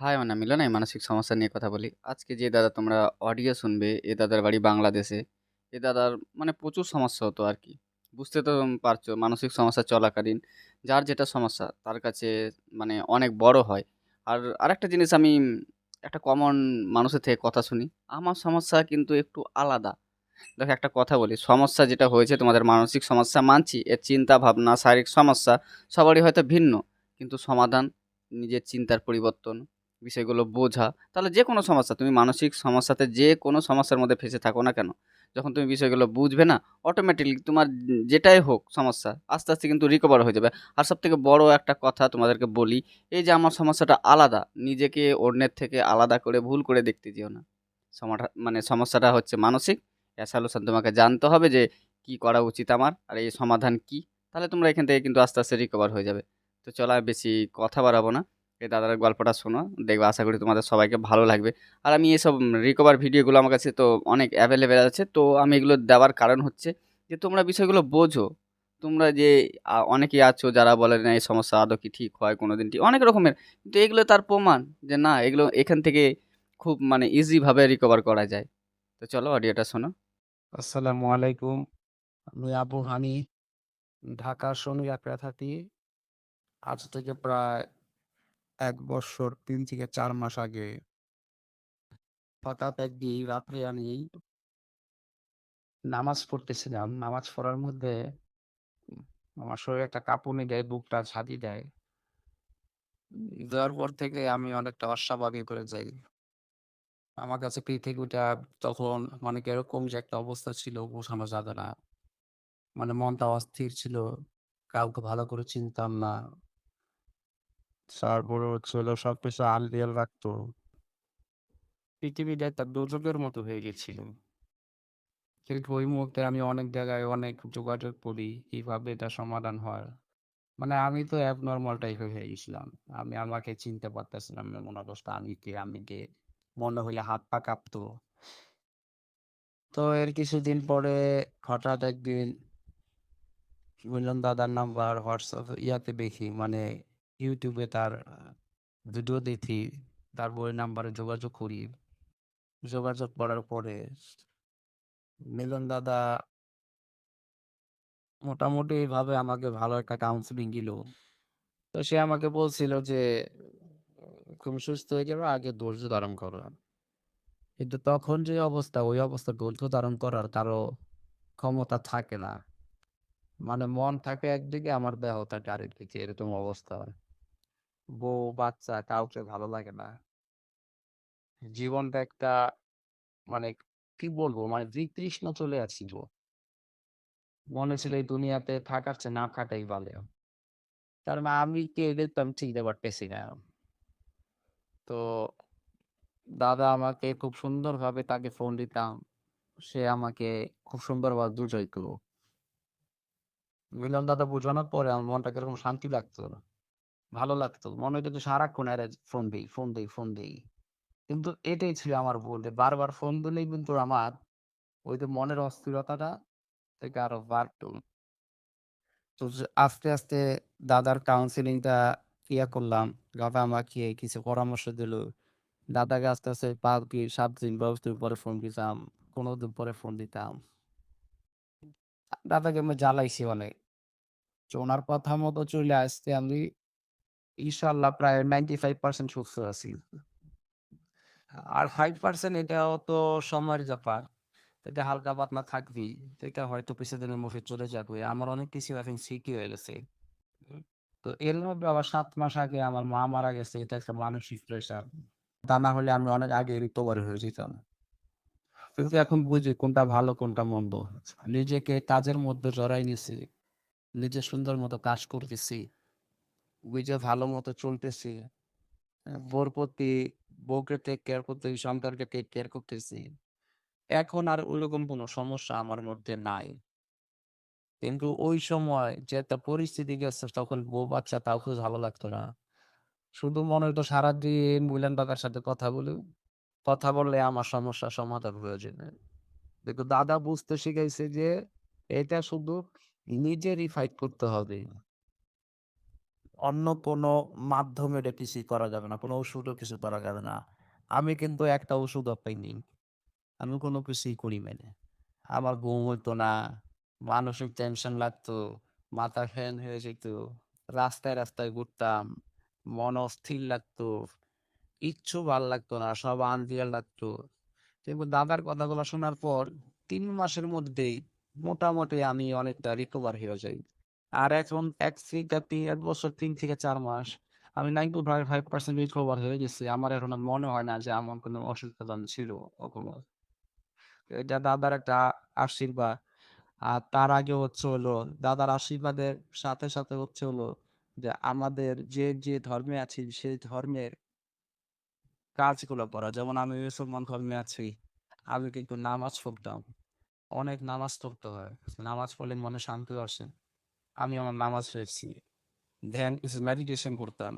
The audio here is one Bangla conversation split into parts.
হাই, আমার নাম মিলন। মানসিক সমস্যা নিয়ে কথা বলি। আজকে যে দাদা তোমরা অডিও শুনবে, এ দাদার বাড়ি বাংলাদেশে। এ দাদার মানে প্রচুর সমস্যা হতো আর কি বুঝতে তো পারছ মানসিক সমস্যা চলাকালীন যার যেটা সমস্যা তার কাছে মানে অনেক বড় হয়। আর আরেকটা জিনিস আমি একটা কমন মানুষের থেকে কথা শুনি। আমার সমস্যা কিন্তু একটু আলাদা। দেখো একটা কথা বলি, সমস্যা যেটা হয়েছে তোমাদের মানসিক সমস্যা মানছি। এর চিন্তা ভাবনা, শারীরিক সমস্যা সবারই হয়তো ভিন্ন। কিন্তু সমাধান নিজের চিন্তার পরিবর্তন, বিষয়গুলো বোঝা। তাহলে যে কোনো সমস্যা তুমি মানসিক সমস্যাতে যে কোনো সমস্যার মধ্যে ফেঁসে থাকো না কেন, যখন তুমি বিষয়গুলো বুঝবে না অটোমেটিক্যালি তোমার যেটাই হোক সমস্যা আস্তে, আস্তে কিন্তু রিকভার হয়ে যাবে। আর সবথেকে বড় একটা কথা তোমাদেরকে বলি, এই যে আমার সমস্যাটা আলাদা, নিজেকে অন্যের থেকে আলাদা করে ভুল করে দেখতে যেও না। মানে সমস্যাটা হচ্ছে মানসিক। এর তোমাকে জানতে হবে যে কি করা উচিত আমার আর এই সমাধান কি। তাহলে তোমরা এখান থেকে কিন্তু আস্তে, আস্তে রিকভার হয়ে যাবে। তো চলো বেশি কথা বাড়াবো না। এই দাদার গল্পটা শোনো। দেখবে আশা করি তোমাদের সবাইকে ভালো লাগবে। আর আমি এসব রিকভার ভিডিওগুলো আমার কাছে তো অনেক অ্যাভেলেবেল আছে। তো আমি এগুলো দেওয়ার কারণ হচ্ছে যে, তোমরা বিষয়গুলো বোঝো। তোমরা যে অনেকেই আছো যারা বলে না এই সমস্যা আদৌ কি ঠিক হয়, কোনোদিন ঠিক, অনেক রকমের। কিন্তু এগুলো তার প্রমাণ যে, না, এগুলো এখান থেকে খুব মানে ইজিভাবে রিকভার করা যায়। তো চলো অডিওটা শোনো। আসসালামু আলাইকুম। আমি আবু হানি। ঢাকা শনিয়ারপেট থাকি। আজ থেকে প্রায় ১ বৎসর ৩ থেকে ৪ মাস আগে হঠাৎ একদিন রাত্রে আমি নামাজ পড়তেছিলাম। নামাজ পড়ার মধ্যে আমার শরীরে একটা কাঁপুনি দেয়, বুকটা ঝাঁঝি দেয়। দেওয়ার পর থেকে আমি অনেকটা অস্বাভাবিক হয়ে যাই। আমার কাছে পৃথিবীটা তখন মানে এরকম যে একটা অবস্থা ছিল বোঝানো যাবে না। মানে মনটা অস্থির ছিল। কাউকে ভালো করে চিনতাম না। তারপরে হচ্ছে হলো সবকিছু আনরিয়াল লাগতো। পৃথিবীটা একটা দোজখের মতো হয়ে গেছিল। কিন্তু ওই মুহূর্তে আমি অনেক জায়গায় অনেক যোগাযোগ করি, কীভাবে এটা সমাধান হয়। মানে আমি তো অ্যাবনরমাল টাইপের হয়ে গেছিলাম। আমি আমাকে চিনতে পারতেছিলাম না এমন অবস্থা। আমি কে? আমি কে? মনে হইলে হাত পা কাঁপতো। তো এর কিছুদিন পরে হঠাৎ একদিন মিলন দাদার নাম্বার হোয়াটসঅ্যাপ ইয়াতে দেখি মানে এ তার ভিডিও দেখি। তারপর নাম্বারে যোগাযোগ করি। যোগাযোগ করার পরে মিলন দাদা মোটামুটি ভাবে আমাকে ভালো একটা কাউন্সেলিং দিল। তো সে আমাকে বলছিল যে, "তুমি সুস্থ হয়ে যাবে, আগে ধৈর্য ধারণ করো।" কিন্তু তখন যে অবস্থা, ওই অবস্থা ধৈর্য ধারণ করার কারও ক্ষমতা থাকে না। মানে মন থাকে একদিকে, আমার দেহ থাকে আরেকদিকে, এরকম অবস্থা। বউ, বাচ্চা কাউকে ভালো লাগে না। জীবনটা একটা মানে কি বলব? মানে বিতৃষ্ণা চলে আসছিল। মনে হচ্ছিল এই দুনিয়াতে থাকার চেয়ে না থাকাই ভালো। কারণ আমি কে এটা তো আমি চিনতে পারতেছি না। তো দাদা আমাকে খুব সুন্দরভাবে তাকে ফোন দিতাম। সে আমাকে খুব সুন্দরভাবে বুঝাইতো। মিলন দাদা বুঝানোর পরে আমার মনটা কীরকম শান্তি লাগতো। ভালো লাগতো। মনে হইতো যে সারাক্ষণ এরে ফোন দেই, ফোন দেই, ফোন দেই। কিন্তু এটাই ছিল আমার ভুল। বারবার ফোন দিলেই কিন্তু আমার ওই যে মনের অস্থিরতাটা থেকে আরও বাড়তো। তো আস্তে, আস্তে দাদার কাউন্সেলিংটা ইয়া করলাম। দাদা আমাকে কিছু পরামর্শ দিল। দাদাকে আস্তে, আস্তে পাঁচ দিন, ৭ দিন, ১০ দিন পরে ফোন দিতাম। ১৫ দিন পরে ফোন দিতাম। দাদাকে আমি জ্বালাইছি অনেক। তো উনার কথা মতো চলে আসতে আমি ইনশাআল্লাহ প্রায় 95% সুস্থ আছি। আর 5% এটাও তো সময়ের ব্যাপার। এটা হালকা পাতলা থাকবেই। এটা হয়তো কিছুদিনের মধ্যে চলে যাবে। আমার অনেক কিছু এখন শিখি হয়ে গেছে। তো এর মধ্যে আবার ৭ মাস আগে আমার মা মারা গেছে। এটা একটা মানসিক প্রেশার। তা না হলে আমি অনেক আগে রিকভারি হয়ে যেতাম। কিন্তু এখন বুঝি কোনটা ভালো, কোনটা মন্দ। নিজেকে কাজের মধ্যে জড়াই নিছি। নিজে সুন্দর মতো কাজ করতেছি। নিজে ভালো মতো চলতেছি। আ বউর প্রতি বউকে টেক কেয়ার করতেছি, সন্তানকে টেক কেয়ার করতেছি। এখন আর কোনো সমস্যা আমার মধ্যে নাই। কিন্তু ওই সময় যে একটা পরিস্থিতি গেছে তখন বউ বাচ্চা কাউকে ভালো লাগতো না। শুধু মনে হইতো সারাদিন মিলন দাদার সাথে কথা বলি। কথা বললে আমার সমস্যার সমাধান হয়ে যাবে। কিন্তু দাদা বুঝতে শিখাইছে যে এটা শুধু নিজেরই ফাইট করতে হবে। অন্য কোনো মাধ্যমে এটা করা যাবে না। কোনো ওষুধও কিছু করা যাবে না। আমি কিন্তু একটা ওষুধও পাইনি। আমি কোনো কিছুই করি নাই। আমার ঘুম হইতো না, মানসিক টেনশন লাগতো, মাথা ফ্যান হয়ে যেত, রাস্তায়, রাস্তায় ঘুরতাম, মন অস্থির লাগতো, কিচ্ছু ভালো লাগতো না, সব আনরিয়াল লাগতো। কিন্তু দাদার কথাগুলো শোনার পর তিন মাসের মধ্যেই মোটামুটি আমি অনেকটা রিকভার হয়ে যাই। আর এখন এক থেকে ৩ ১ বছর তিন থেকে চার মাস আমি 95% রিকভার হয়ে গেছি। আমার এখন মনে হয় না যে আমার কোনো অসুস্থতা ছিল কখনো। এটা দাদার একটা আশীর্বাদ। আর তার আগে হচ্ছে হলো দাদার আশীর্বাদের সাথে, সাথে হচ্ছে হলো যে আমাদের যে, যে ধর্মে আছি সেই ধর্মের কাজগুলো করা। যেমন আমি মুসলমান ধর্মে আছি। আমি কিন্তু নামাজ পড়তাম। অনেক নামাজ পড়তে হয়। নামাজ পড়লে মনে শান্তি আসে। আমি আমার নামাজ পড়ছি। ধ্যান কিছু মেডিটেশন করতাম।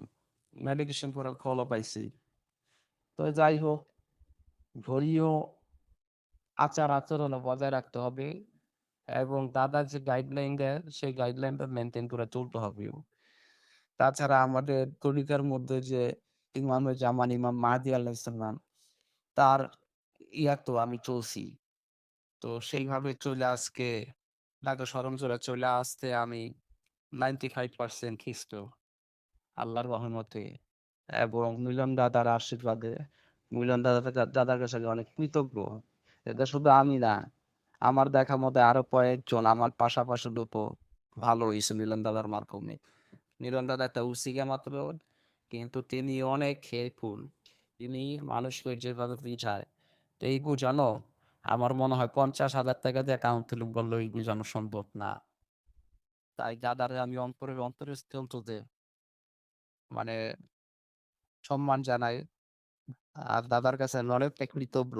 মেডিটেশন করার ফলও পাইছি। তো যাই হোক, ধর্মীয় আচার আচরণ বজায় রাখতে হবে এবং দাদা যে গাইডলাইন দেয় সেই গাইডলাইনটা মেইনটেইন করে চলতে হবে। তাছাড়া আমাদের তরিকার মধ্যে যে ইমামে জামান ইমাম মাহদী আলাইহিস সালাম তার ইয়াতো আমি চলছি। তো সেইভাবে চলে আজকে তাকে স্মরণ করে চলে আসতে আমি 95% খ্রিস্ট। আল্লাহর রহমতে এবং মিলন দাদার আশীর্বাদে মিলন দাদা দাদার কাছে অনেক কৃতজ্ঞ। এটা শুধু আমি না, আমার দেখা মতে আরও কয়েকজন আমার পাশাপাশি লোকও ভালো হয়েছে মিলন দাদার মাধ্যমে। মিলন দাদা একটা উচিকা মাত্র কিন্তু তিনি অনেক হেল্পফুল। তিনি মানুষকে যেভাবে বুঝায়, তো এই বুঝানো আমার মনে হয় ৳৫০,০০০ দিয়ে কাউন্সেলিং করলেও এই বুঝানো সম্ভব না। তাই দাদারে আমি অন্তরে অন্তরস্থল থেকে মানে সম্মান জানাই। আর দাদার কাছে অনেকটা কৃতজ্ঞ।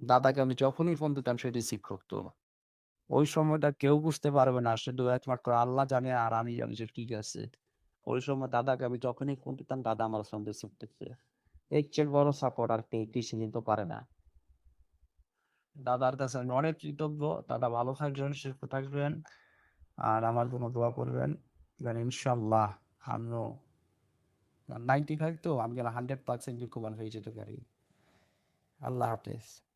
দাদাকে আমি যখনই ফোন দিতাম সে রিসিভ করতো। ওই সময়টা কেউ বুঝতে পারবে না। শুধু একমাত্র আল্লাহ জানে আর আমি জানি যে ঠিক আছে। ওই সময় দাদাকে আমি যখনই ফোন দিতাম দাদা আমার সঙ্গে করছে। এর চেয়ে বড় সাপোর্ট আর কেউ কিছু দিতে পারে না। দাদার কাছে আমি অনেক কৃতজ্ঞ। দাদা ভালো থাকবেন, সুস্থ থাকবেন। আর আমার জন্য দোয়া করবেন। যেন ইনশাআল্লাহ আমিও 95 তো আমি যেন 100% রিকভার হয়ে যেতে পারি। আল্লাহ হাফেজ।